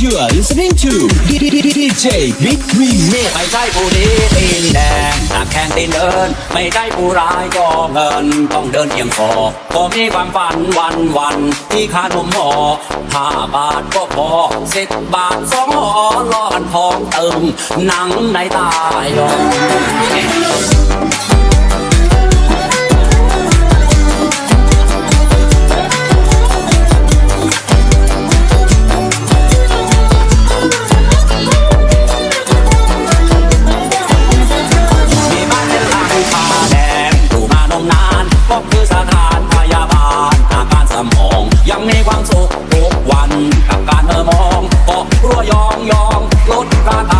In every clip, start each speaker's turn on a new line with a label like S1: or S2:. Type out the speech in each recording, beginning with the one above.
S1: You are listening to DJ Big Remix
S2: ไม่ใช่ผู้ดีตีนแดงหนักแข้งตีนเดิน ไม่ใช่ผู้ร้ายก็เงิน ต้องเดินเอียงคอผมมีความฝันวันวันที่ขาดนมหอห้าบาทก็พอสิบบาทสองหอรอดทองเติมหนังในตายอม รัวยองยองลดราคา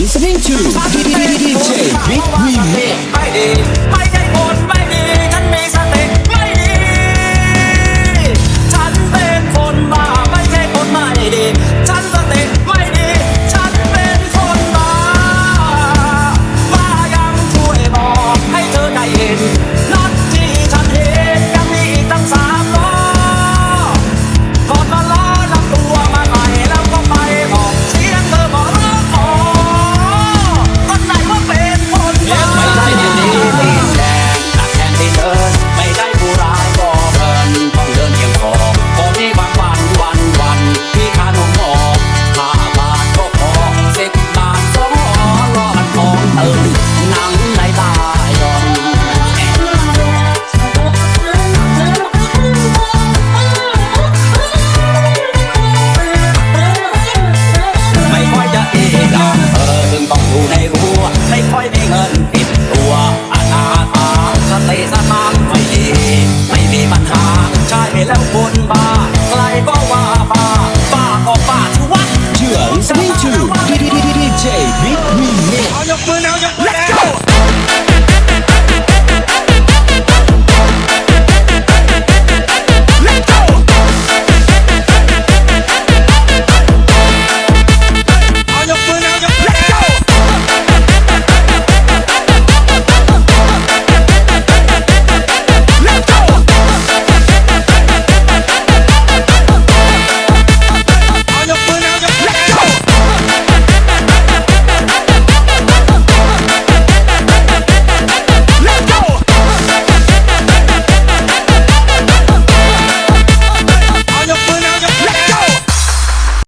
S2: listening to DJ Big Remix. now